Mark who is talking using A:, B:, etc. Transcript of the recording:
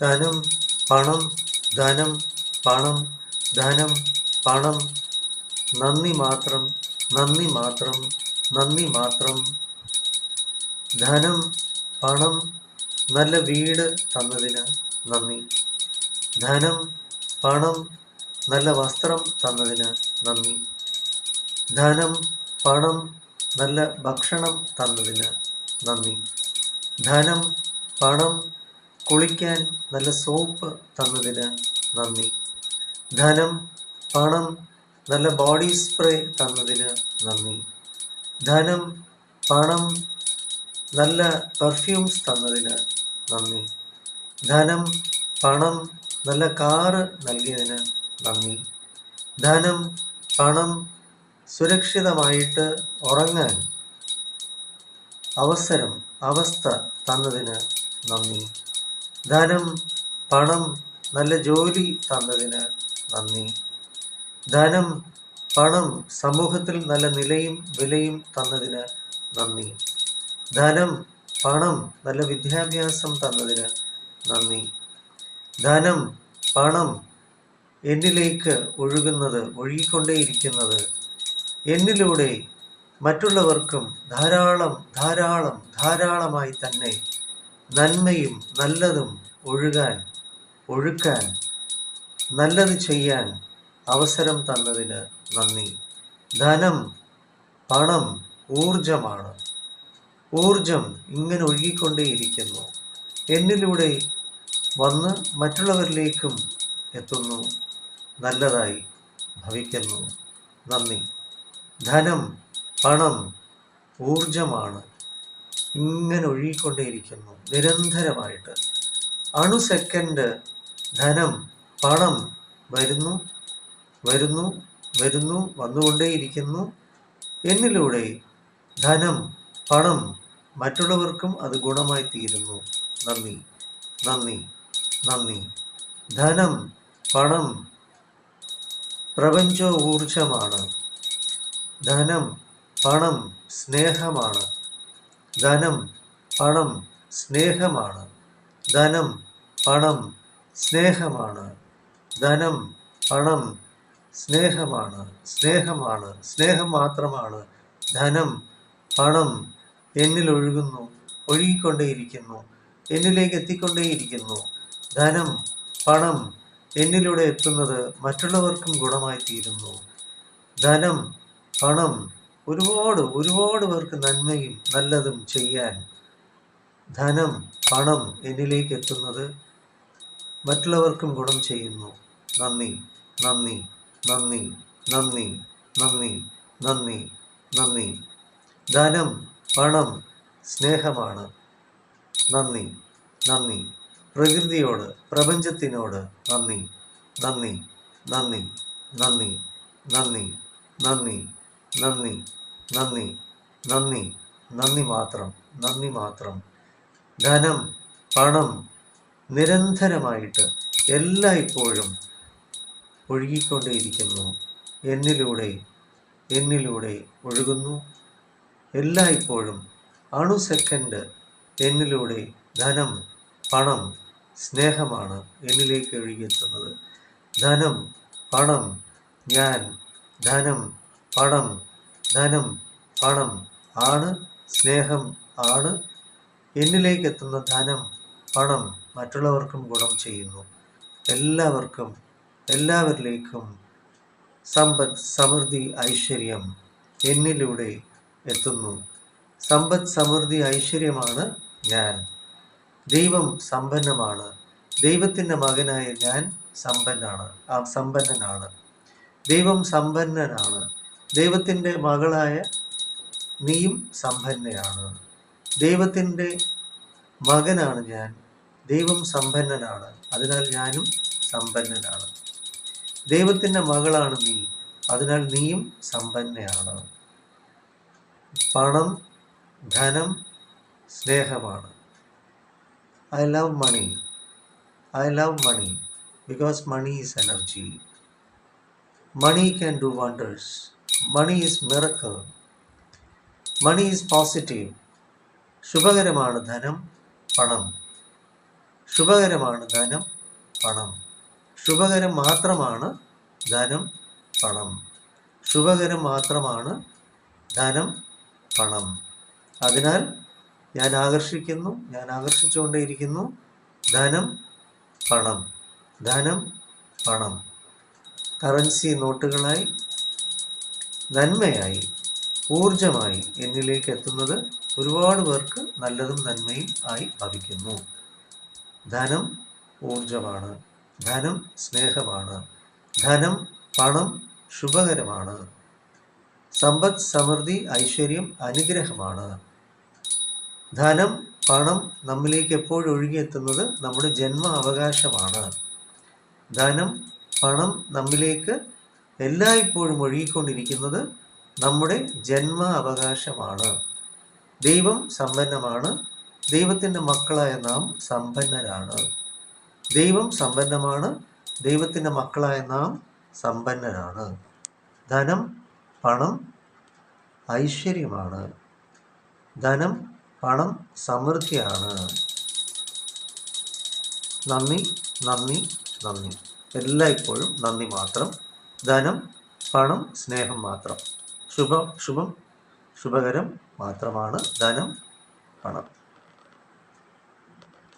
A: ധനം പണം ധനം പണം ധനം പണം. നന്ദി മാത്രം നന്ദി മാത്രം നന്ദി മാത്രം. ധനം പണം നല്ല വീട് തന്നതിന് നന്ദി. ധനം പണം നല്ല വസ്ത്രം തന്നതിന് നന്ദി. ധനം പണം നല്ല ഭക്ഷണം തന്നതിന് നന്ദി. ധനം പണം കുളിക്കാൻ നല്ല സോപ്പ് തന്നതിന് നന്ദി. ധനം പണം നല്ല ബോഡി സ്പ്രേ തന്നതിന് നന്ദി. ധനം പണം നല്ല പെർഫ്യൂംസ് തന്നതിന് നന്ദി. ധനം പണം നല്ല കാറ് നൽകിയതിന് നന്ദി. ധനം പണം സുരക്ഷിതമായിട്ട് ഉറങ്ങാൻ അവസരം അവസ്ഥ തന്നതിന് നന്ദി. ധനം പണം നല്ല ജോലി തന്നതിന് നന്ദി. ധനം പണം സമൂഹത്തിൽ നല്ല നിലയും വിലയും തന്നതിന് നന്ദി. ധനം പണം നല്ല വിദ്യാഭ്യാസം തന്നതിന് നന്ദി. ധനം പണം എന്നിലേക്ക് ഒഴുകുന്നത് ഒഴുകിക്കൊണ്ടേയിരിക്കുന്നത്. എന്നിലൂടെ മറ്റുള്ളവർക്കും ധാരാളം ധാരാളം ധാരാളമായി തന്നെ നന്മയും നല്ലതും ഒഴുകാൻ ഒഴുക്കാൻ നല്ലത് ചെയ്യാൻ അവസരം തന്നതിന് നന്ദി. ധനം പണം ഊർജമാണ് ഊർജം ഇങ്ങനെ ഒഴുകിക്കൊണ്ടേയിരിക്കുന്നു. എന്നിലൂടെ വന്ന് മറ്റുള്ളവരിലേക്കും എത്തുന്നു. നല്ലതായി ഭവിക്കുന്നു. നന്ദി. ധനം പണം ഊർജമാണ് ഇങ്ങനെ ഒഴുകിക്കൊണ്ടേയിരിക്കുന്നു. നിരന്തരമായിട്ട്. അണു സെക്കൻഡ് ധനം പണം വരുന്നു വരുന്നു വരുന്നു വന്നുകൊണ്ടേയിരിക്കുന്നു. എന്നിലൂടെ ധനം പണം മറ്റുള്ളവർക്കും അത് ഗുണമായി തീരുന്നു. നന്ദി നന്ദി നന്ദി. ധനം പണം പ്രപഞ്ച ഊർജമാണ് ധനം പണം സ്നേഹമാണ്. ധനം പണം സ്നേഹമാണ്. ധനം പണം സ്നേഹമാണ്. ധനം പണം സ്നേഹമാണ്. സ്നേഹമാണ്. സ്നേഹം മാത്രമാണ്. ധനം പണം എന്നിൽ ഒഴുകുന്നു ഒഴുകിക്കൊണ്ടേയിരിക്കുന്നു എന്നിലേക്ക് എത്തിക്കൊണ്ടേയിരിക്കുന്നു ധനം പണം എന്നിലൂടെ എത്തുന്നത് മറ്റുള്ളവർക്കും ഗുണമായി തീരുന്നു ധനം പണം ഒരുപാട് ഒരുപാട് പേർക്ക് നന്മയും നല്ലതും ചെയ്യാൻ ധനം പണം എന്നിലേക്ക് എത്തുന്നത് മറ്റുള്ളവർക്കും ഗുണം ചെയ്യുന്നു. നന്ദി നന്ദി നന്ദി നന്ദി നന്ദി നന്ദി നന്ദി. ധനം പണം സ്നേഹമാണ്. നന്ദി നന്ദി. പ്രകൃതിയോട് പ്രപഞ്ചത്തിനോട് നന്ദി നന്ദി നന്ദി നന്ദി നന്ദി നന്ദി. നന്ദി നന്ദി നന്ദി നന്ദി നന്ദി മാത്രം നന്ദി മാത്രം. ധനം പണം നിരന്തരമായിട്ട് എല്ലായ്പ്പോഴും ഒഴുകിക്കൊണ്ടേയിരിക്കുന്നു. എന്നിലൂടെ എന്നിലൂടെ ഒഴുകുന്നു. എല്ലായ്പ്പോഴും അണു സെക്കൻഡ് എന്നിലൂടെ ധനം പണം സ്നേഹമാണ് എന്നിലേക്ക് ഒഴുകിയെത്തുന്നത്. ധനം പണം ഞാൻ ധനം പണം ധനം പണം ആണ് സ്നേഹം ആണ്. എന്നിലേക്ക് എത്തുന്ന ധനം പണം മറ്റുള്ളവർക്കും ഗുണം ചെയ്യുന്നു. എല്ലാവർക്കും എല്ലാവരിലേക്കും സമ്പത്ത് സമൃദ്ധി ഐശ്വര്യം എന്നിലൂടെ എത്തുന്നു. സമ്പത്ത് സമൃദ്ധി ഐശ്വര്യമാണ് ഞാൻ. ദൈവം സമ്പന്നമാണ്. ദൈവത്തിന്റെ മകനായ ഞാൻ സമ്പന്നാണ് ആ സമ്പന്നനാണ്. ദൈവം സമ്പന്നനാണ്. ദൈവത്തിന്റെ മകളായ നീയും സമ്പന്നയാണ്. ദൈവത്തിന്റെ മകനാണ് ഞാൻ. ദൈവം സമ്പന്നനാണ്. അതിനാൽ ഞാനും സമ്പന്നനാണ്. ദൈവത്തിന്റെ മകളാണ് നീ. അതിനാൽ നീയും സമ്പന്നയാണ്. പണം ധനം സ്നേഹമാണ്. I love money I love money because money is energy money can do wonders money is miracle money is positive ശുഭകരമാണ് ധനം പണം. ശുഭകരമാണ് ധനം പണം. ശുഭകരം മാത്രമാണ് ധനം പണം. ശുഭകരം മാത്രമാണ് ധനം പണം. അതിനാൽ ഞാൻ ആകർഷിക്കുന്നു ഞാൻ ആകർഷിച്ചുകൊണ്ടേയിരിക്കുന്നു ധനം പണം. ധനം പണം. കറൻസി നോട്ടുകളായി നന്മയായി ഊർജമായി എന്നിലേക്ക് എത്തുന്നത് ഒരുപാട് പേർക്ക് നല്ലതും നന്മയും ആയി ഭവിക്കുന്നു. ധനം ഊർജമാണ് ധനം സ്നേഹമാണ് ധനം പണം ശുഭകരമാണ് സമ്പദ് സമൃദ്ധി ഐശ്വര്യം അനുഗ്രഹമാണ്. ധനം പണം നമ്മിലേക്ക് എപ്പോഴും ഒഴുകിയെത്തുന്നത് നമ്മുടെ ജന്മ അവകാശമാണ് ധനം പണം നമ്മിലേക്ക് എല്ലായ്പ്പോഴും ഒഴുകിക്കൊണ്ടിരിക്കുന്നത് നമ്മുടെ ജന്മ അവകാശമാണ് ദൈവം സമ്പന്നമാണ്. ദൈവത്തിന്റെ മക്കളായ നാം സമ്പന്നരാണ്. ദൈവം സമ്പന്നമാണ്. ദൈവത്തിന്റെ മക്കളായ നാം സമ്പന്നരാണ്. ധനം പണം ഐശ്വര്യമാണ്. ധനം പണം സമൃദ്ധിയാണ്. നന്ദി നന്ദി നന്ദി. എല്ലായ്പ്പോഴും നന്ദി മാത്രം. ധനം പണം സ്നേഹം മാത്രം. ശുഭം ശുഭം ശുഭകരം മാത്രമാണ് ധനം പണം.